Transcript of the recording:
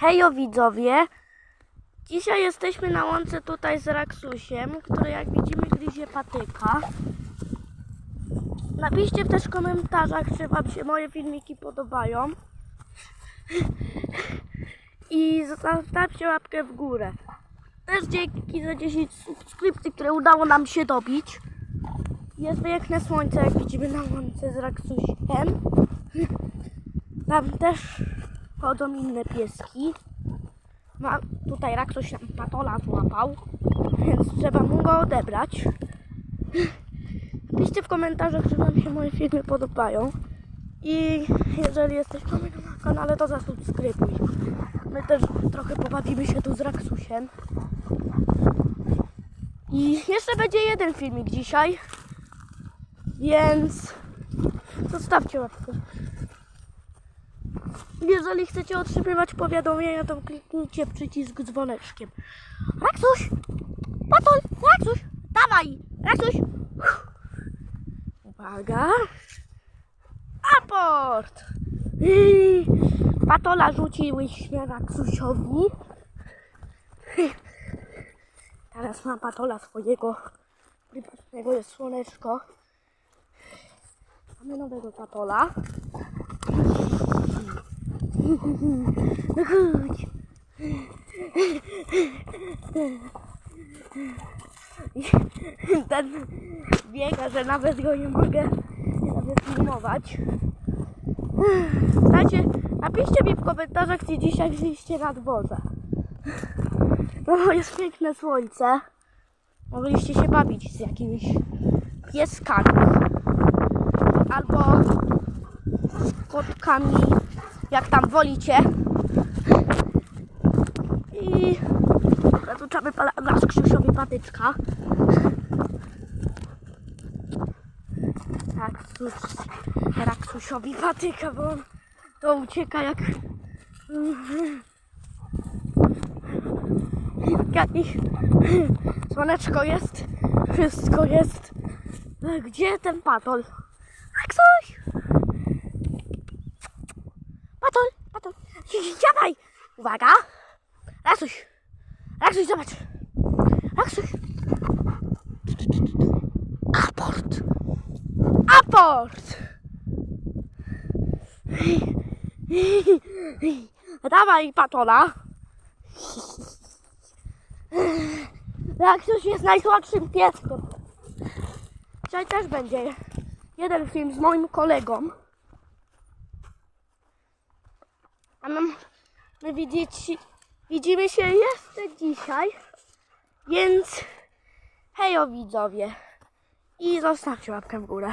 Hejo widzowie! Dzisiaj jesteśmy na łące tutaj z Raksusiem, który jak widzimy gryzie patyka. Napiszcie też w komentarzach, czy Wam się moje filmiki podobają. I zostawcie łapkę w górę. Też dzięki za 10 subskrypcji, które udało nam się dobić. Jest piękne słońce, jak widzimy na łące z Raksusiem. Tam też chodzą inne pieski. Ma, tutaj Raksuś nam patola złapał, więc trzeba mu go odebrać. Piszcie w komentarzach, czy Wam się moje filmy podobają. I jeżeli jesteś nowy na kanale, to zasubskrybuj. My też trochę pobawimy się tu z Raksusiem. I jeszcze będzie jeden filmik dzisiaj. Więc zostawcie łapkę. Jeżeli chcecie otrzymywać powiadomienia, to kliknijcie przycisk dzwoneczkiem. Raksuś! Patol! Raksuś! Dawaj! Raksuś! Uwaga! Aport! Patola rzuciłyśmy Raksusiowi. Teraz ma Patola swojego prywatnego jest słoneczko. Mamy nowego Patola. Chodź. I Ten biega, że nawet go nie mogę nawet filmować. Słuchajcie, napiszcie mi w komentarzach, gdzie dzisiaj byliście na dworze. No, jest piękne słońce. Mogliście się bawić z jakimiś pieskami. Albo kotkami, jak tam wolicie. I zatuczamy raz Krzysiowi patyczka. Raksus, Raksusiowi patyka, bo on to ucieka jak jakiś słoneczko jest, wszystko jest. Gdzie ten patol? Raksuś! Patol, dawaj! Uwaga! Raksuś! Raksuś, zobacz! Raksuś! Aport! Aport! Dawaj, patola! Raksuś jest najsłabszym pieskiem. Dzisiaj też będzie jeden film z moim kolegą. My, widzimy się jeszcze dzisiaj, więc hejo widzowie i zostawcie łapkę w górę.